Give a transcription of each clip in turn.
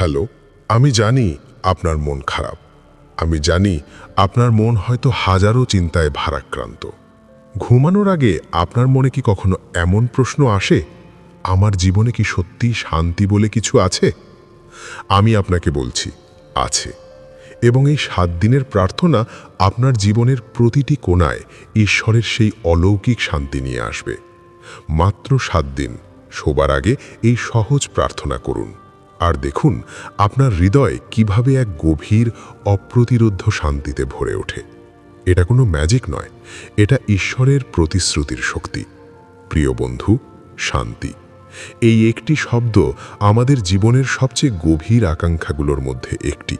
Hello, আমি জানি আপনার মন খারাপ। আমি জানি আপনার মন হয়তো হাজারো চিন্তায় ভারাক্রান্ত। ঘুমানোর আগে আপনার মনে কি কখনো এমন প্রশ্ন আসে? আমার জীবনে কি সত্যি শান্তি বলে কিছু আছে? আমি আপনাকে বলছি, আছে। এবং এই সাত দিনের প্রার্থনা আপনার জীবনের প্রতিটি কোণায় ঈশ্বরের সেই অলৌকিক শান্তি নিয়ে আসবে। মাত্র সাত দিন, শোবার আগে এই সহজ প্রার্থনা করুন। আর দেখুন আপনার হৃদয় কীভাবে এক গভীর অপ্রতিরোধ্য শান্তিতে ভরে ওঠে। এটা কোনো ম্যাজিক নয়, এটা ঈশ্বরের প্রতিশ্রুতির শক্তি। প্রিয় বন্ধু, শান্তি। এই একটি শব্দ আমাদের জীবনের সবচেয়ে গভীর আকাঙ্ক্ষাগুলোর মধ্যে একটি।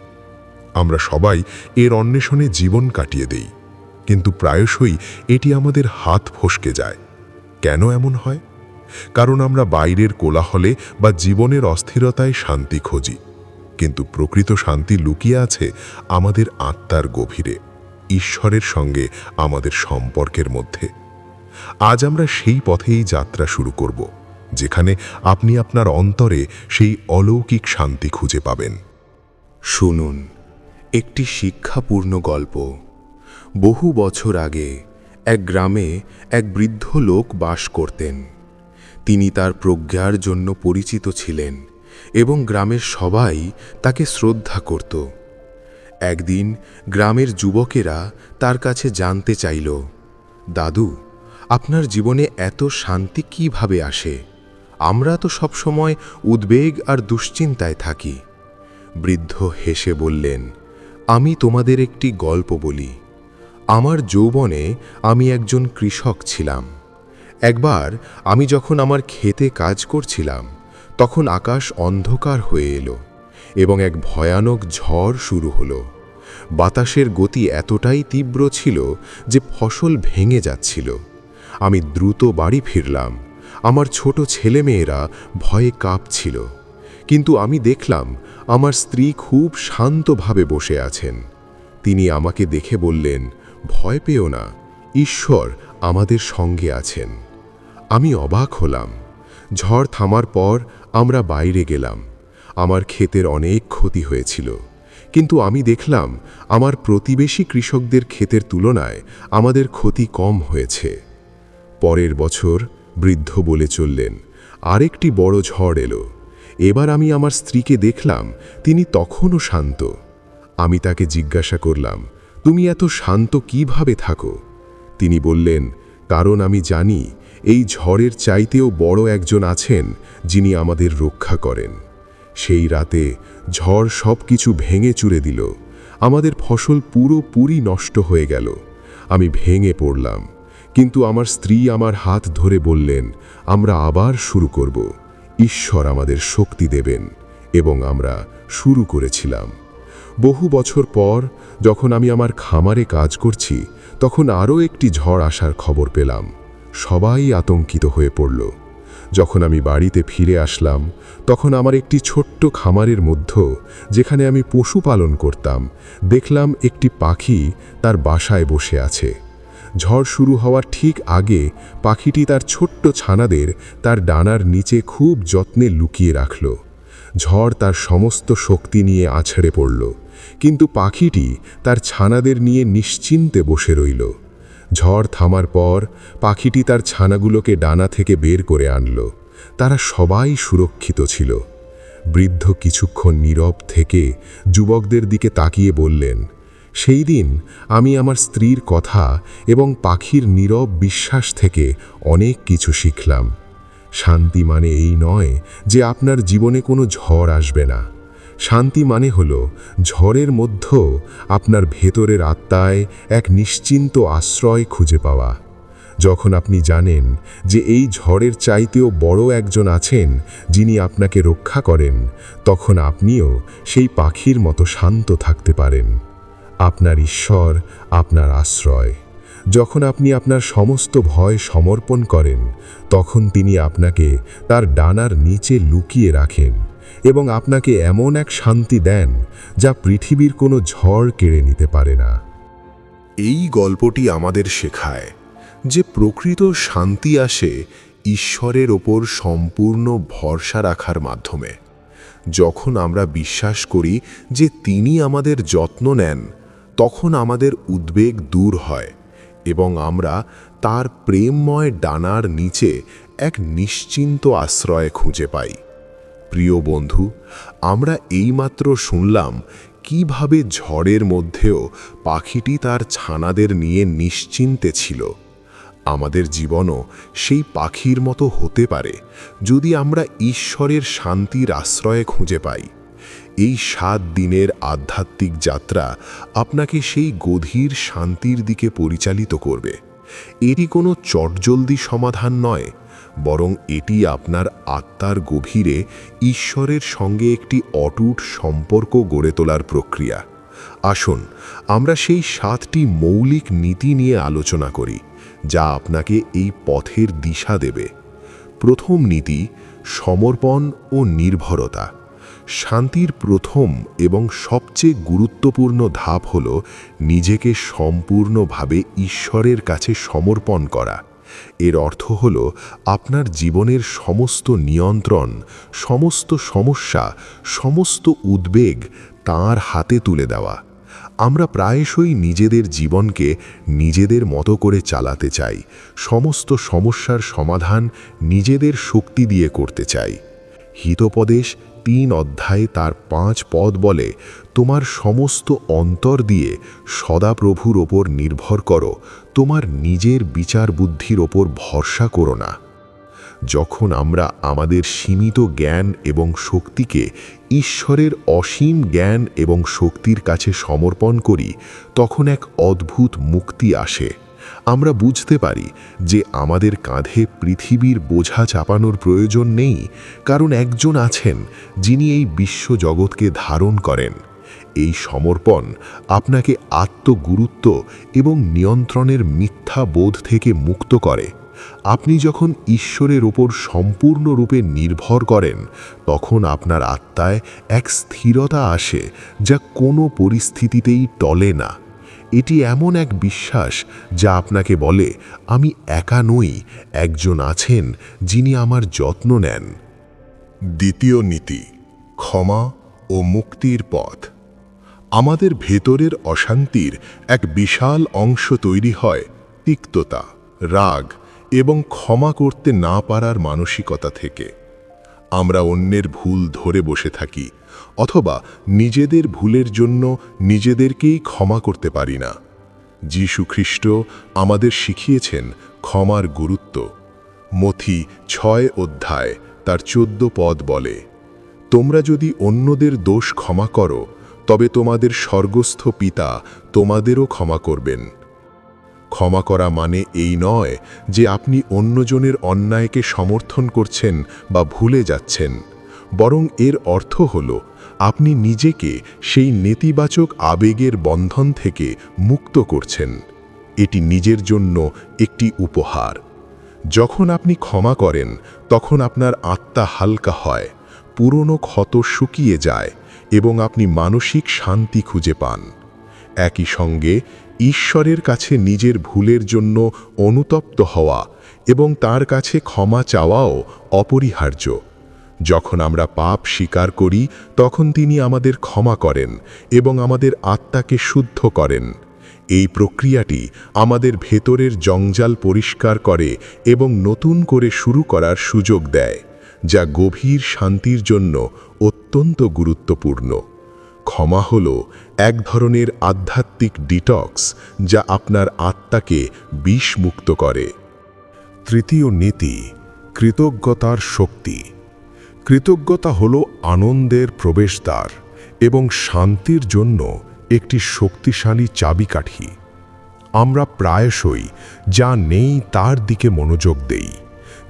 আমরা সবাই এর অন্বেষণে জীবন কাটিয়ে দেই, কিন্তু প্রায়শই এটি আমাদের হাত ফসকে যায়। কেন এমন হয়? কারণ আমরা বাইরের কোলাহলে বা জীবনের অস্থিরতায় শান্তি খুঁজি। কিন্তু প্রকৃত শান্তি লুকিয়ে আছে আমাদের আত্মার গভীরে, ঈশ্বরের সঙ্গে আমাদের সম্পর্কের মধ্যে। আজ আমরা সেই পথেই যাত্রা শুরু করব, যেখানে আপনি আপনার অন্তরে সেই অলৌকিক শান্তি খুঁজে পাবেন। শুনুন, একটি শিক্ষাপূর্ণ গল্প। বহু বছর আগে এক গ্রামে এক বৃদ্ধ লোক বাস করতেন। তিনি তার প্রজ্ঞার জন্য পরিচিত ছিলেন এবং গ্রামের সবাই তাকে শ্রদ্ধা করত। একদিন গ্রামের যুবকেরা তার কাছে জানতে চাইল, দাদু, আপনার জীবনে এত শান্তি কীভাবে আসে? আমরা তো সবসময় উদ্বেগ আর দুশ্চিন্তায় থাকি। বৃদ্ধ হেসে বললেন, আমি তোমাদের একটি গল্প বলি। আমার যৌবনে আমি একজন কৃষক ছিলাম। একবার আমি যখন আমার ক্ষেতে কাজ করছিলাম, তখন আকাশ অন্ধকার হয়ে এলো এবং এক ভয়ানক ঝড় শুরু হলো। বাতাসের গতি এতটাই তীব্র ছিল যে ফসল ভেঙে যাচ্ছিল। আমি দ্রুত বাড়ি ফিরলাম। আমার ছোট ছেলেমেয়েরা ভয়ে কাঁপছিল। কিন্তু আমি দেখলাম, আমার স্ত্রী খুব শান্তভাবে বসে আছেন। তিনি আমাকে দেখে বললেন, ভয় পেও না, ঈশ্বর আমাদের সঙ্গে আছেন। আমি অবাক হলাম। ঝড় থামার পর আমরা বাইরে গেলাম। আমার ক্ষেতের অনেক ক্ষতি হয়েছিল। কিন্তু আমি দেখলাম, আমার প্রতিবেশী কৃষকদের ক্ষেতের তুলনায় আমাদের ক্ষতি কম হয়েছে। পরের বছর বৃদ্ধ বলে চললেন, আরেকটি বড় ঝড় এলো। এবার আমি আমার স্ত্রীকে দেখলাম, তিনি তখনও শান্ত। আমি তাকে জিজ্ঞাসা করলাম, তুমি এত শান্ত কীভাবে থাকো? তিনি বললেন, কারণ আমি জানি এই ঝড়ের চাইতেও বড় একজন আছেন যিনি আমাদের রক্ষা করেন। সেই রাতে ঝড় সব কিছু ভেঙে চুরে দিল। আমাদের ফসল পুরোপুরি নষ্ট হয়ে গেল। আমি ভেঙে পড়লাম। কিন্তু আমার স্ত্রী আমার হাত ধরে বললেন, আমরা আবার শুরু করব। ঈশ্বর আমাদের শক্তি দেবেন। এবং আমরা শুরু করেছিলাম। বহু বছর পর যখন আমি আমার খামারে কাজ করছি, তখন আরও একটি ঝড় আসার খবর পেলাম। সবাই আতঙ্কিত হয়ে পড়ল। যখন আমি বাড়িতে ফিরে আসলাম, তখন আমার একটি ছোট্ট খামারের মধ্য, যেখানে আমি পশু পালন করতাম, দেখলাম একটি পাখি তার বাসায় বসে আছে। ঝড় শুরু হওয়ার ঠিক আগে পাখিটি তার ছোট্ট ছানাদের তার ডানার নিচে খুব যত্নে লুকিয়ে রাখল। ঝড় তার সমস্ত শক্তি নিয়ে আছড়ে পড়ল, কিন্তু পাখিটি তার ছানাদের নিয়ে নিশ্চিন্তে বসে রইল। ঝড় থামার পর পাখিটি তার ছানাগুলোকে ডানা থেকে বের করে আনল। তারা সবাই সুরক্ষিত ছিল। বৃদ্ধ কিছুক্ষণ নীরব থেকে যুবকদের দিকে তাকিয়ে বললেন, সেই দিন আমি আমার স্ত্রীর কথা এবং পাখির নীরব বিশ্বাস থেকে অনেক কিছু শিখলাম। শান্তি মানে এই নয় যে আপনার জীবনে কোনো ঝড় আসবে না। শান্তি মানে হল ঝড়ের মধ্যেও আপনার ভেতরের আত্মায় এক নিশ্চিন্ত আশ্রয় খুঁজে পাওয়া। যখন আপনি জানেন যে এই ঝড়ের চাইতেও বড় একজন আছেন যিনি আপনাকে রক্ষা করেন, তখন আপনিও সেই পাখির মতো শান্ত থাকতে পারেন। আপনার ঈশ্বর আপনার আশ্রয়। যখন আপনি আপনার সমস্ত ভয় সমর্পণ করেন, তখন তিনি আপনাকে তার ডানার নিচে লুকিয়ে রাখেন। এবং আপনাকে এমন এক শান্তি দেন যা পৃথিবীর কোনো ঝড় কেড়ে নিতে পারে না। এই গল্পটি আমাদের শেখায় যে প্রকৃত শান্তি আসে ঈশ্বরের ওপর সম্পূর্ণ ভরসা রাখার মাধ্যমে। যখন আমরা বিশ্বাস করি যে তিনি আমাদের যত্ন নেন, তখন আমাদের উদ্বেগ দূর হয় এবং আমরা তার প্রেমময় ডানার নিচে এক নিশ্চিন্ত আশ্রয় খুঁজে পাই। প্রিয় বন্ধু, আমরা এইমাত্র শুনলাম কীভাবে ঝড়ের মধ্যেও পাখিটি তার ছানাদের নিয়ে নিশ্চিন্তে ছিল। আমাদের জীবনও সেই পাখির মতো হতে পারে যদি আমরা ঈশ্বরের শান্তির আশ্রয়ে খুঁজে পাই। এই সাত দিনের আধ্যাত্মিক যাত্রা আপনাকে সেই গভীর শান্তির দিকে পরিচালিত করবে। এটি কোনো চটজলদি সমাধান নয় বরং এটি আপনার আত্মার গভীরে ঈশ্বরের সঙ্গে একটি অটুট সম্পর্ক গড়ে তোলার প্রক্রিয়া। আসুন, আমরা সেই সাতটি মৌলিক নীতি নিয়ে আলোচনা করি, যা আপনাকে এই পথের দিশা দেবে। প্রথম নীতি, সমর্পণ ও নির্ভরতা। শান্তির প্রথম এবং সবচেয়ে গুরুত্বপূর্ণ ধাপ হল নিজেকে সম্পূর্ণভাবে ঈশ্বরের কাছে সমর্পণ করা। এর অর্থ হল আপনার জীবনের সমস্ত নিয়ন্ত্রণ, সমস্ত সমস্যা, সমস্ত উদ্বেগ তার হাতে তুলে দেওয়া। আমরা প্রায়শই নিজেদের জীবনকে নিজেদের মতো করে চালাতে চাই, সমস্ত সমস্যার সমাধান নিজেদের শক্তি দিয়ে করতে চাই। হিতোপদেশ তিন অধ্যায়ে তার পাঁচ পদ বলে তোমার সমস্ত অন্তর দিয়ে সদাপ্রভুর ওপর নির্ভর করো, তোমার নিজের বিচার বুদ্ধির ওপর ভরসা করো না। যখন আমরা আমাদের সীমিত জ্ঞান এবং শক্তিকে ঈশ্বরের অসীম জ্ঞান এবং শক্তির কাছে সমর্পণ করি, তখন এক অদ্ভুত মুক্তি আসে। আমরা বুঝতে পারি যে আমাদের কাঁধে পৃথিবীর বোঝা চাপানোর প্রয়োজন নেই, কারণ একজন আছেন যিনি এই বিশ্বজগৎকে ধারণ করেন। এই সমর্পণ আপনাকে আত্মগুরুত্ব এবং নিয়ন্ত্রণের মিথ্যা বোধ থেকে মুক্ত করে। আপনি যখন ঈশ্বরের ওপর সম্পূর্ণরূপে নির্ভর করেন, তখন আপনার আত্মায় এক স্থিরতা আসে যা কোনো পরিস্থিতিতেই টলে না। এটি এমন এক বিশ্বাস যা আপনাকে বলে, আমি একা নই, একজন আছেন যিনি আমার যত্ন নেন। দ্বিতীয় নীতি, ক্ষমা ও মুক্তির পথ। আমাদের ভেতরের অশান্তির এক বিশাল অংশ তৈরি হয় তিক্ততা, রাগ এবং ক্ষমা করতে না পারার মানসিকতা থেকে। আমরা অন্যের ভুল ধরে বসে থাকি অথবা নিজেদের ভুলের জন্য নিজেদেরকেই ক্ষমা করতে পারি না। যীশু খ্রিস্ট আমাদের শিখিয়েছেন ক্ষমার গুরুত্ব। মথি ছয় অধ্যায় তার চোদ্দ পদ বলে, তোমরা যদি অন্যদের দোষ ক্ষমা করো তবে তোমাদের স্বর্গস্থ পিতা তোমাদেরও ক্ষমা করবেন। ক্ষমা করা মানে এই নয় যে আপনি অন্যজনের অন্যায়কে সমর্থন করছেন বা ভুলে যাচ্ছেন, বরং এর অর্থ হল আপনি নিজেকে সেই নেতিবাচক আবেগের বন্ধন থেকে মুক্ত করছেন। এটি নিজের জন্য একটি উপহার। যখন আপনি ক্ষমা করেন, তখন আপনার আত্মা হালকা হয়, পুরনো ক্ষত শুকিয়ে যায় এবং আপনি মানসিক শান্তি খুঁজে পান। একই সঙ্গে ঈশ্বরের কাছে নিজের ভুলের জন্য অনুতপ্ত হওয়া এবং তার কাছে ক্ষমা চাওয়াও অপরিহার্য। যখন আমরা পাপ স্বীকার করি, তখন তিনি আমাদের ক্ষমা করেন এবং আমাদের আত্মাকে শুদ্ধ করেন। এই প্রক্রিয়াটি আমাদের ভেতরের জঞ্জাল পরিষ্কার করে এবং নতুন করে শুরু করার সুযোগ দেয়। যা গভীর শান্তির জন্য অত্যন্ত গুরুত্বপূর্ণ। ক্ষমা হল এক ধরনের আধ্যাত্মিক ডিটক্স যা আপনার আত্মাকে বিষমুক্ত করে। তৃতীয় নীতি, কৃতজ্ঞতার শক্তি। কৃতজ্ঞতা হল আনন্দের প্রবেশদ্বার এবং শান্তির জন্য একটি শক্তিশালী চাবিকাঠি। আমরা প্রায়শই যা নেই তার দিকে মনোযোগ দেই।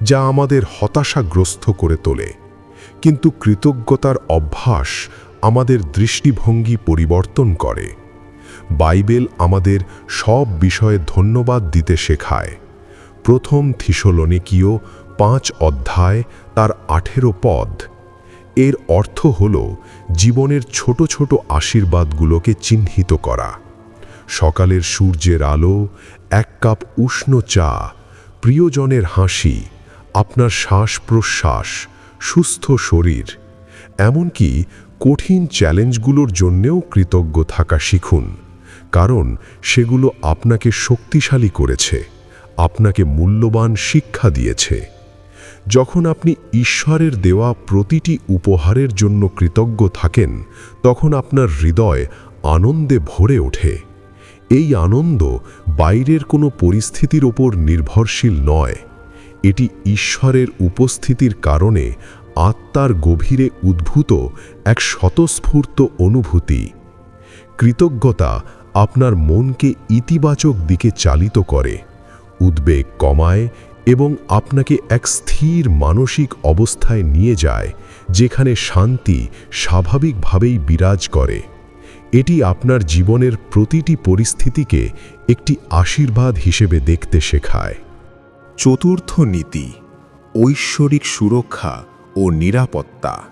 যা আমাদের হতাশাগ্রস্ত করে তোলে। কিন্তু কৃতজ্ঞতার অভ্যাস আমাদের দৃষ্টিভঙ্গি পরিবর্তন করে। বাইবেল আমাদের সব বিষয়ে ধন্যবাদ দিতে শেখায়। প্রথম থিসলনিকীয় পাঁচ অধ্যায় তার আঠেরো পদ। এর অর্থ হল জীবনের ছোট ছোট আশীর্বাদগুলোকে চিহ্নিত করা। সকালের সূর্যের আলো, এক কাপ উষ্ণ চা, প্রিয়জনের হাসি আপনার শ্বাস প্রশ্বাস সুস্থ শরীর, এমনকি কঠিন চ্যালেঞ্জগুলোর জন্যেও কৃতজ্ঞ থাকা শিখুন, কারণ সেগুলো আপনাকে শক্তিশালী করেছে, আপনাকে মূল্যবান শিক্ষা দিয়েছে। যখন আপনি ঈশ্বরের দেওয়া প্রতিটি উপহারের জন্য কৃতজ্ঞ থাকেন, তখন আপনার হৃদয় আনন্দে ভরে ওঠে। এই আনন্দ বাইরের কোনো পরিস্থিতির ওপর নির্ভরশীল নয়। এটি ঈশ্বরের উপস্থিতির কারণে আত্মার গভীরে উদ্ভূত এক স্বতঃস্ফূর্ত অনুভূতি। কৃতজ্ঞতা আপনার মনকে ইতিবাচক দিকে চালিত করে, উদ্বেগ কমায় এবং আপনাকে এক স্থির মানসিক অবস্থায় নিয়ে যায়, যেখানে শান্তি স্বাভাবিকভাবেই বিরাজ করে। এটি আপনার জীবনের প্রতিটি পরিস্থিতিকে একটি আশীর্বাদ হিসেবে দেখতে শেখায়। চতুর্থ নীতি, ঐশ্বরিক সুরক্ষা ও নিরাপত্তা।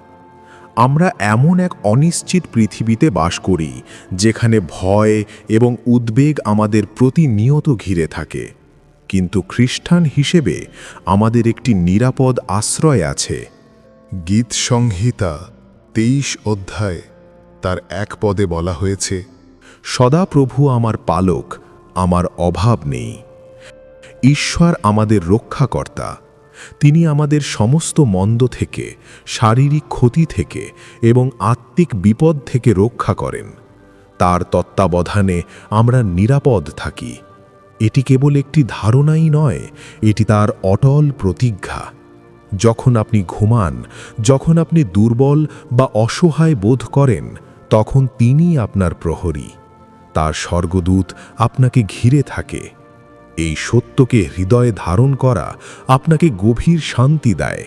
আমরা এমন এক অনিশ্চিত পৃথিবীতে বাস করি, যেখানে ভয় এবং উদ্বেগ আমাদের প্রতিনিয়ত ঘিরে থাকে। কিন্তু খ্রিস্টান হিসেবে আমাদের একটি নিরাপদ আশ্রয় আছে। গীত সংহিতা তেইশ অধ্যায় তার এক পদে বলা হয়েছে, সদাপ্রভু আমার পালক, আমার অভাব নেই। ঈশ্বর আমাদের রক্ষাকর্তা। তিনি আমাদের সমস্ত মন্দ থেকে, শারীরিক ক্ষতি থেকে এবং আত্মিক বিপদ থেকে রক্ষা করেন। তার তত্ত্বাবধানে আমরা নিরাপদ থাকি। এটি কেবল একটি ধারণাই নয়, এটি তার অটল প্রতিজ্ঞা। যখন আপনি ঘুমান, যখন আপনি দুর্বল বা অসহায় বোধ করেন, তখন তিনি আপনার প্রহরী। তার স্বর্গদূত আপনাকে ঘিরে থাকে। এই সত্যকে হৃদয়ে ধারণ করা আপনাকে গভীর শান্তি দেয়।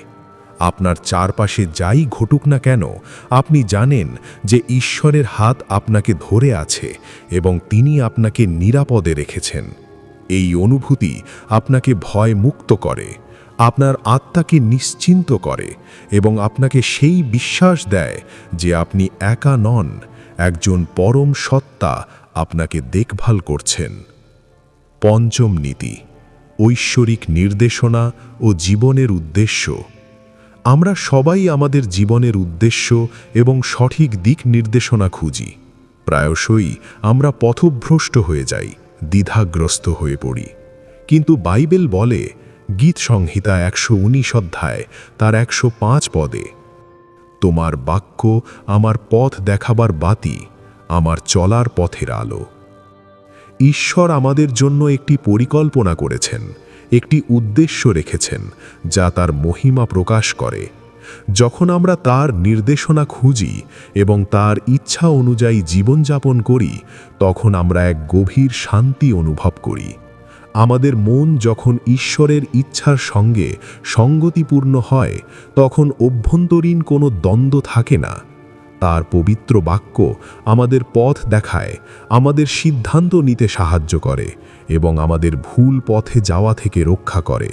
আপনার চারপাশে যাই ঘটুক না কেন, আপনি জানেন যে ঈশ্বরের হাত আপনাকে ধরে আছে এবং তিনি আপনাকে নিরাপদে রেখেছেন। এই অনুভূতি আপনাকে ভয় মুক্ত করে, আপনার আত্মাকে নিশ্চিন্ত করে এবং আপনাকে সেই বিশ্বাস দেয় যে আপনি একা নন, একজন পরম সত্তা আপনাকে দেখভাল করছেন। পঞ্চম নীতি, ঐশ্বরিক নির্দেশনা ও জীবনের উদ্দেশ্য। আমরা সবাই আমাদের জীবনের উদ্দেশ্য এবং সঠিক দিক নির্দেশনা খুঁজি। প্রায়শই আমরা পথভ্রষ্ট হয়ে যাই, দ্বিধাগ্রস্ত হয়ে পড়ি। কিন্তু বাইবেল বলে, গীত সংহিতা একশো উনিশ অধ্যায়, তার একশো পাঁচ পদে, তোমার বাক্য আমার পথ দেখাবার বাতি, আমার চলার পথের আলো। ঈশ্বর আমাদের জন্য একটি পরিকল্পনা করেছেন, একটি উদ্দেশ্য রেখেছেন, যা তার মহিমা প্রকাশ করে। যখন আমরা তার নির্দেশনা খুঁজি এবং তার ইচ্ছা অনুযায়ী জীবনযাপন করি, তখন আমরা এক গভীর শান্তি অনুভব করি। আমাদের মন যখন ঈশ্বরের ইচ্ছার সঙ্গে সঙ্গতিপূর্ণ হয়, তখন অভ্যন্তরীণ কোনো দ্বন্দ্ব থাকে না। তার পবিত্র বাক্য আমাদের পথ দেখায়, আমাদের সিদ্ধান্ত নিতে সাহায্য করে এবং আমাদের ভুল পথে যাওয়া থেকে রক্ষা করে।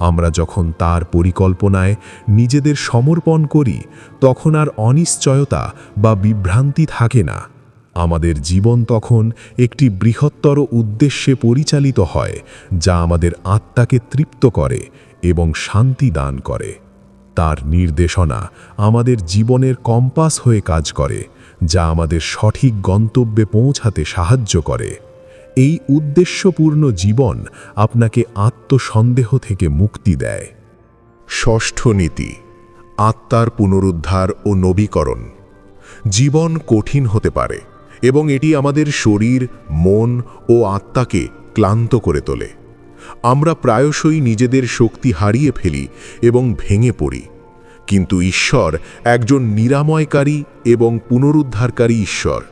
আমরা যখন তার পরিকল্পনায় নিজেদের সমর্পণ করি, তখন আর অনিশ্চয়তা বা বিভ্রান্তি থাকে না। আমাদের জীবন তখন একটি বৃহত্তর উদ্দেশ্যে পরিচালিত হয়, যা আমাদের আত্মাকে তৃপ্ত করে এবং শান্তি দান করে। তার নির্দেশনা আমাদের জীবনের কম্পাস হয়ে কাজ করে, যা আমাদের সঠিক গন্তব্যে পৌঁছাতে সাহায্য করে। এই উদ্দেশ্যপূর্ণ জীবন আপনাকে আত্মসন্দেহ থেকে মুক্তি দেয়। ষষ্ঠ নীতি, আত্মার পুনরুদ্ধার ও নবীকরণ। জীবন কঠিন হতে পারে এবং এটি আমাদের শরীর, মন ও আত্মাকে ক্লান্ত করে তোলে। আমরা প্রায়শই নিজেদের শক্তি হারিয়ে ফেলি এবং ভেঙে পড়ি। কিন্তু ঈশ্বর একজন নিরাময়কারী এবং পুনরুদ্ধারকারী ঈশ্বর।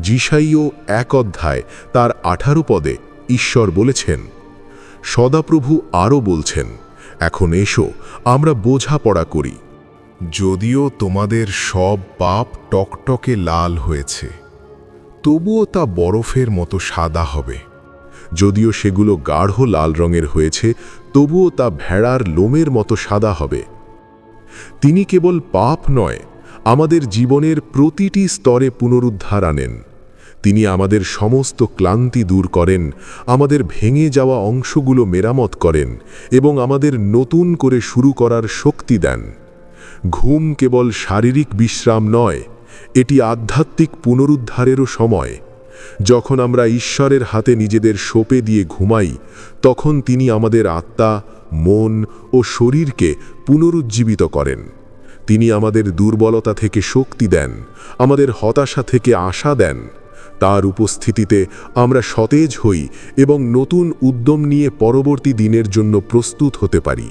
জিসাইও এক অধ্যায়, তার আঠারো পদে ঈশ্বর বলেছেন, সদাপ্রভু আরও বলছেন, এখন এসো, আমরা বোঝাপড়া করি। যদিও তোমাদের সব পাপ টকটকে লাল হয়েছে, তবুও তা বরফের মতো সাদা হবে। যদিও সেগুলো গাঢ় লাল রঙের হয়েছে, তবুও তা ভেড়ার লোমের মতো সাদা হবে। তিনি কেবল পাপ নয়, আমাদের জীবনের প্রতিটি স্তরে পুনরুদ্ধার আনেন। তিনি আমাদের সমস্ত ক্লান্তি দূর করেন, আমাদের ভেঙে যাওয়া অংশগুলো মেরামত করেন এবং আমাদের নতুন করে শুরু করার শক্তি দেন। ঘুম কেবল শারীরিক বিশ্রাম নয়, এটি আধ্যাত্মিক পুনরুদ্ধারেরও সময়। যখন আমরা ঈশ্বরের হাতে নিজেদের সোপে দিয়ে ঘুমাই, তখন তিনি আমাদের আত্মা, মন ও শরীরকে পুনরুজ্জীবিত করেন। তিনি আমাদের দুর্বলতা থেকে শক্তি দেন, আমাদের হতাশা থেকে আশা দেন। তার উপস্থিতিতে আমরা সতেজ হই এবং নতুন উদ্যম নিয়ে পরবর্তী দিনের জন্য প্রস্তুত হতে পারি।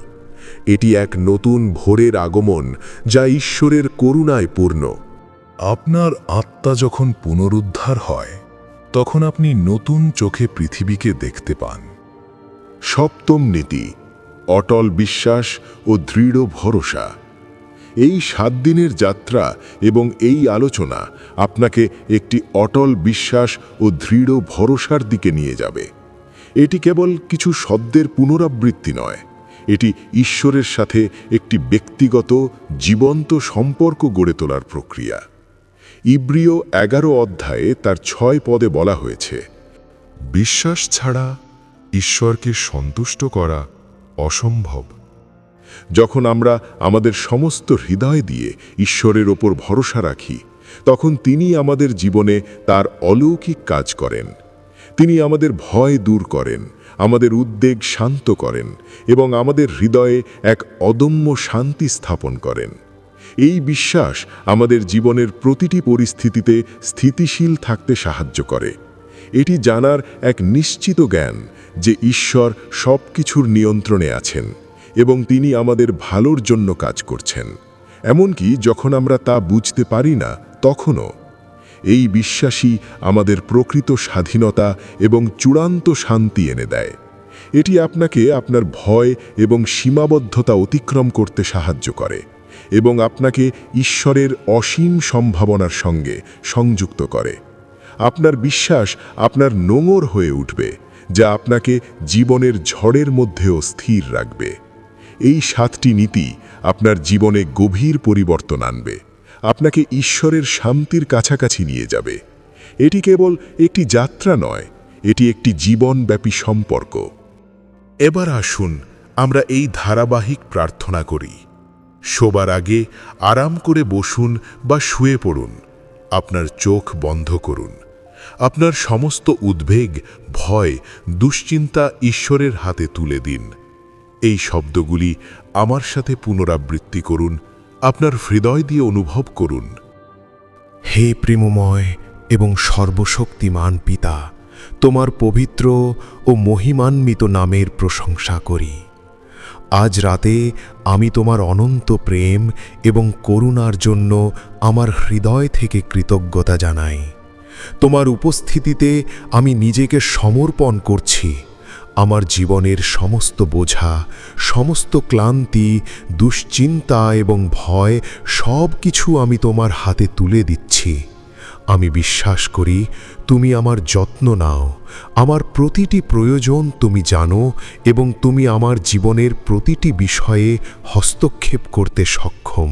এটি এক নতুন ভোরের আগমন যা ঈশ্বরের করুণায় পূর্ণ। আপনার আত্মা যখন পুনরুদ্ধার হয় তখন আপনি নতুন চোখে পৃথিবীকে দেখতে পান। সপ্তম নীতি, অটল বিশ্বাস ও দৃঢ় ভরসা। এই সাত দিনের যাত্রা এবং এই আলোচনা আপনাকে একটি অটল বিশ্বাস ও দৃঢ় ভরসার দিকে নিয়ে যাবে। এটি কেবল কিছু শব্দের পুনরাবৃত্তি নয়, এটি ঈশ্বরের সাথে একটি ব্যক্তিগত, জীবন্ত সম্পর্ক গড়ে তোলার প্রক্রিয়া। ইব্রিয় এগারো অধ্যায়ে তার ছয় পদে বলা হয়েছে, বিশ্বাস ছাড়া ঈশ্বরকে সন্তুষ্ট করা অসম্ভব। যখন আমরা আমাদের সমস্ত হৃদয় দিয়ে ঈশ্বরের ওপর ভরসা রাখি, তখন তিনি আমাদের জীবনে তার অলৌকিক কাজ করেন। তিনি আমাদের ভয় দূর করেন, আমাদের উদ্বেগ শান্ত করেন এবং আমাদের হৃদয়ে এক অদম্য শান্তি স্থাপন করেন। এই বিশ্বাস আমাদের জীবনের প্রতিটি পরিস্থিতিতে স্থিতিশীল থাকতে সাহায্য করে। এটি জানার এক নিশ্চিত জ্ঞান যে ঈশ্বর সব কিছুর নিয়ন্ত্রণে আছেন এবং তিনি আমাদের ভালোর জন্য কাজ করছেন। এমনকি যখন আমরা তা বুঝতে পারি না, তখনও। এই বিশ্বাসই আমাদের প্রকৃত স্বাধীনতা এবং চূড়ান্ত শান্তি এনে দেয়। এটি আপনাকে আপনার ভয় এবং সীমাবদ্ধতা অতিক্রম করতে সাহায্য করে। এবং আপনাকে ঈশ্বরের অসীম সম্ভাবনার সঙ্গে সংযুক্ত করে। আপনার বিশ্বাস আপনার নোঙর হয়ে উঠবে, যা আপনাকে জীবনের ঝড়ের মধ্যেও স্থির রাখবে। এই সাতটি নীতি আপনার জীবনে গভীর পরিবর্তন আনবে। আপনাকে ঈশ্বরের শান্তির কাছাকাছি নিয়ে যাবে। এটি কেবল একটি যাত্রা নয়, এটি একটি জীবনব্যাপী সম্পর্ক। এবার আসুন আমরা এই ধারাবাহিক প্রার্থনা করি। শোবার আগে আরাম করে বসুন বা শুয়ে পড়ুন। আপনার চোখ বন্ধ করুন। আপনার সমস্ত উদ্বেগ, ভয়, দুশ্চিন্তা ঈশ্বরের হাতে তুলে দিন। এই শব্দগুলি আমার সাথে পুনরাবৃত্তি করুন, আপনার হৃদয় দিয়ে অনুভব করুন। হে প্রেমময় এবং সর্বশক্তিমান পিতা, তোমার পবিত্র ও মহিমান্বিত নামের প্রশংসা করি। আজ রাতে আমি তোমার অনন্ত প্রেম এবং করুণার জন্য আমার হৃদয় থেকে কৃতজ্ঞতা জানাই। তোমার উপস্থিতিতে আমি নিজেকে সমর্পণ করছি। আমার জীবনের সমস্ত বোঝা, সমস্ত ক্লান্তি, দুশ্চিন্তা এবং ভয় সব কিছু আমি তোমার হাতে তুলে দিচ্ছি। আমি বিশ্বাস করি, তুমি আমার যত্ন নাও। আমার প্রতিটি প্রয়োজন তুমি জানো এবং তুমি আমার জীবনের প্রতিটি বিষয়ে হস্তক্ষেপ করতে সক্ষম।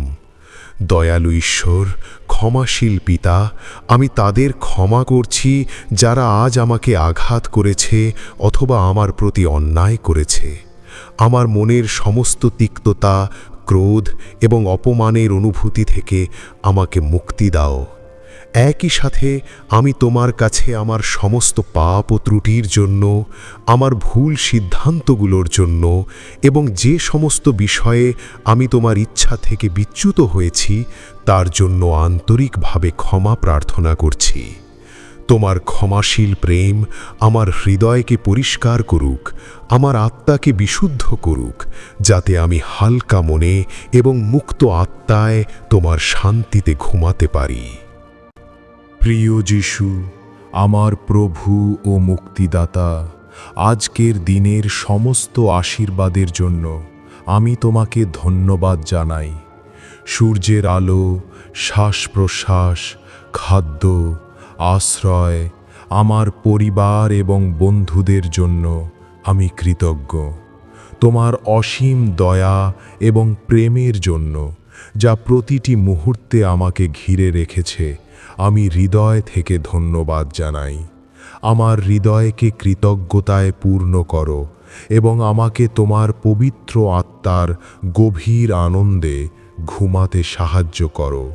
দয়ালু ঈশ্বর, ক্ষমাশীল পিতা, আমি তাদের ক্ষমা করছি যারা আজ আমাকে আঘাত করেছে অথবা আমার প্রতি অন্যায় করেছে। আমার মনের সমস্ত তিক্ততা, ক্রোধ এবং অপমানের অনুভূতি থেকে আমাকে মুক্তি দাও। একই সাথে আমি তোমার কাছে আমার সমস্ত পাপ ও ত্রুটির জন্য, আমার ভুল সিদ্ধান্তগুলোর জন্য এবং যে সমস্ত বিষয়ে আমি তোমার ইচ্ছা থেকে বিচ্যুত হয়েছি, তার জন্য আন্তরিকভাবে ক্ষমা প্রার্থনা করছি। তোমার ক্ষমাশীল প্রেম আমার হৃদয়কে পরিষ্কার করুক, আমার আত্মাকে বিশুদ্ধ করুক, যাতে আমি হালকা মনে এবং মুক্ত আত্মায় তোমার শান্তিতে ঘুমাতে পারি। প্রিয় যিশু, আমার প্রভু ও মুক্তিদাতা, আজকের দিনের সমস্ত আশীর্বাদের জন্য আমি তোমাকে ধন্যবাদ জানাই। সূর্যের আলো শ্বাস প্রশ্বাস খাদ্য, আশ্রয় আমার পরিবার এবং বন্ধুদের জন্য আমি কৃতজ্ঞ। তোমার অসীম দয়া এবং প্রেমের জন্য যা প্রতিটি মুহূর্তে আমাকে ঘিরে রেখেছে আমি হৃদয় থেকে ধন্যবাদ জানাই। আমার হৃদয়কে কৃতজ্ঞতায় পূর্ণ করো এবং আমাকে তোমার পবিত্র আত্মার গভীর আনন্দে ঘুমাতে সাহায্য করো।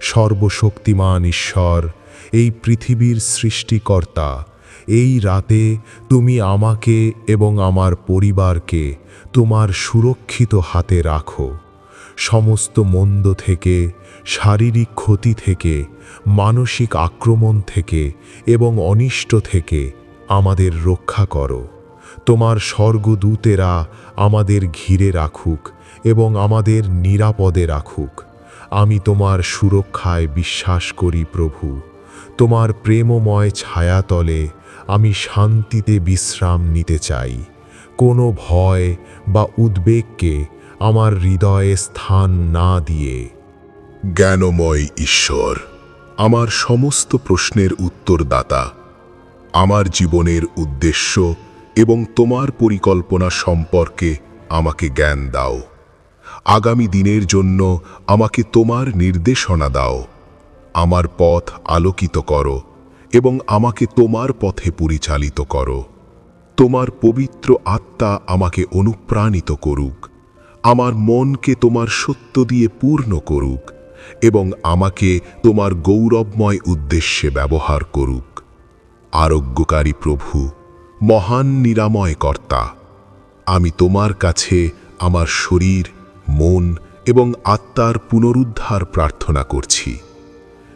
সর্বশক্তিমান ঈশ্বর, এই পৃথিবীর সৃষ্টিকর্তা, এই রাতে তুমি আমাকে এবং আমার পরিবারকে তোমার সুরক্ষিত হাতে রাখো। সমস্ত মন্দ থেকে, শারীরিক ক্ষতি থেকে, মানসিক আক্রমণ থেকে এবং অনিষ্ট থেকে আমাদের রক্ষা করো। তোমার স্বর্গদূতেরা আমাদের ঘিরে রাখুক এবং আমাদের নিরাপদে রাখুক। আমি তোমার সুরক্ষায় বিশ্বাস করি প্রভু। তোমার প্রেমময় ছায়াতলে আমি শান্তিতে বিশ্রাম নিতে চাই। কোনো ভয় বা উদ্বেগকে আমার হৃদয়ে স্থান না দিয়ে। জ্ঞানময় ঈশ্বর, আমার সমস্ত প্রশ্নের উত্তরদাতা, আমার জীবনের উদ্দেশ্য এবং তোমার পরিকল্পনা সম্পর্কে আমাকে জ্ঞান দাও। আগামী দিনের জন্য আমাকে তোমার নির্দেশনা দাও। আমার পথ আলোকিত করো এবং আমাকে তোমার পথে পরিচালিত করো। তোমার পবিত্র আত্মা আমাকে অনুপ্রাণিত করুক। আমার মনকে তোমার সত্য দিয়ে পূর্ণ করুক এবং আমাকে তোমার গৌরবময় উদ্দেশ্যে ব্যবহার করুক। আরোগ্যকারী প্রভু, মহান নিরাময় কর্তা আমি তোমার কাছে আমার শরীর, মন এবং আত্মার পুনরুদ্ধার প্রার্থনা করছি।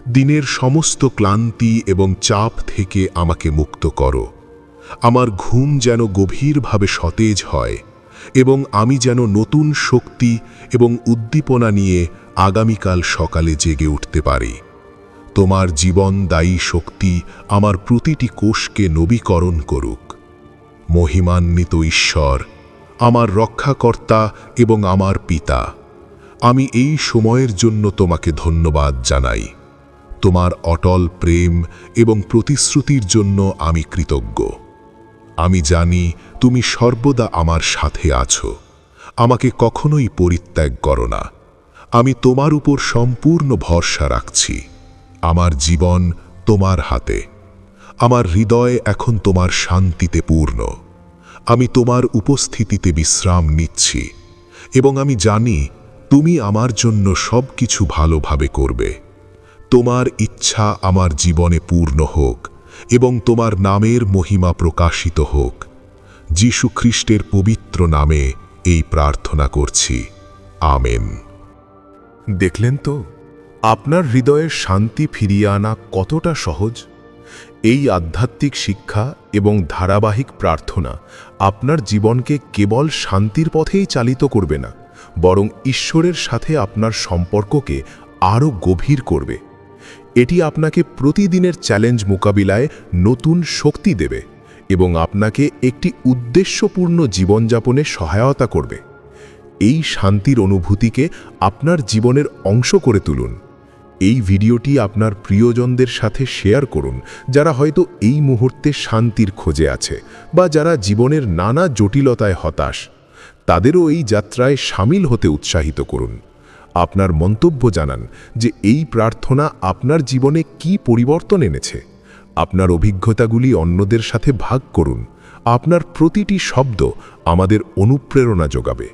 দিনের সমস্ত ক্লান্তি এবং চাপ থেকে আমাকে মুক্ত করো। আমার ঘুম যেন গভীরভাবে সতেজ হয় এবং আমি যেন নতুন শক্তি এবং উদ্দীপনা নিয়ে আগামীকাল সকালে জেগে উঠতে পারি। তোমার জীবনদায়ী শক্তি আমার প্রতিটি কোষকে নবীকরণ করুক। মহিমান্বিত ঈশ্বর, আমার রক্ষাকর্তা এবং আমার পিতা, আমি এই সময়ের জন্য তোমাকে ধন্যবাদ জানাই। তোমার অটল প্রেম এবং প্রতিশ্রুতির জন্য আমি কৃতজ্ঞ। আমি জানি তুমি সর্বদা আমার সাথে আছো। আমাকে কখনোই পরিত্যাগ করো না। আমি তোমার উপর সম্পূর্ণ ভরসা রাখছি। আমার জীবন তোমার হাতে। আমার হৃদয় এখন তোমার শান্তিতে পূর্ণ। আমি তোমার উপস্থিতিতে বিশ্রাম নিচ্ছি। এবং আমি জানি তুমি আমার জন্য সব কিছু ভালোভাবে করবে। তোমার ইচ্ছা আমার জীবনে পূর্ণ হোক। এবং তোমার নামের মহিমা প্রকাশিত হোক। যীশু খ্রিস্টের পবিত্র নামে এই প্রার্থনা করছি। আমেন। দেখলেন তো, আপনার হৃদয়ের শান্তি ফিরিয়ে আনা কতটা সহজ? এই আধ্যাত্মিক শিক্ষা এবং ধারাবাহিক প্রার্থনা আপনার জীবনকে কেবল শান্তির পথেই চালিত করবে না, বরং ঈশ্বরের সাথে আপনার সম্পর্ককে আরও গভীর করবে। এটি আপনাকে প্রতিদিনের চ্যালেঞ্জ মোকাবিলায় নতুন শক্তি দেবে এবং আপনাকে একটি উদ্দেশ্যপূর্ণ জীবনযাপনে সহায়তা করবে। এই শান্তির অনুভূতিকে আপনার জীবনের অংশ করে তুলুন। এই ভিডিওটি আপনার প্রিয়জনদের সাথে শেয়ার করুন, যারা হয়তো এই মুহূর্তে শান্তির খোঁজে আছে বা যারা জীবনের নানা জটিলতায় হতাশ। তাদেরও এই যাত্রায় সামিল হতে উৎসাহিত করুন। আপনার মন্তব্য জানান যে এই প্রার্থনা আপনার জীবনে কি পরিবর্তন এনেছে। আপনার অভিজ্ঞতাগুলি অন্যদের সাথে ভাগ করুন। আপনার প্রতিটি শব্দ আমাদের অনুপ্রেরণা যোগাবে।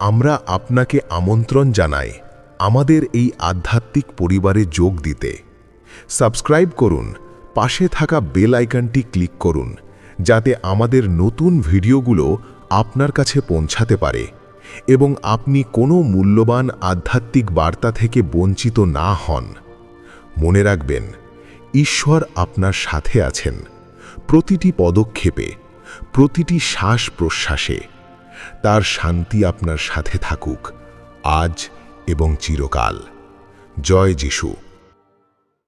আমরা আপনাকে আমন্ত্রণ জানাই আমাদের এই আধ্যাত্মিক পরিবারে যোগ দিতে। সাবস্ক্রাইব করুন, পাশে থাকা বেল আইকনটি ক্লিক করুন, যাতে আমাদের নতুন ভিডিওগুলো আপনার কাছে পৌঁছাতে পারে। এবং আপনি কোনো মূল্যবান আধ্যাত্মিক বার্তা থেকে বঞ্চিত না হন। মনে রাখবেন, ঈশ্বর আপনার সাথে আছেন। প্রতিটি পদক্ষেপে, প্রতিটি শ্বাস প্রশ্বাসে তার শান্তি আপনার সাথে থাকুক। আজ এবং চিরকাল। জয় যিশু।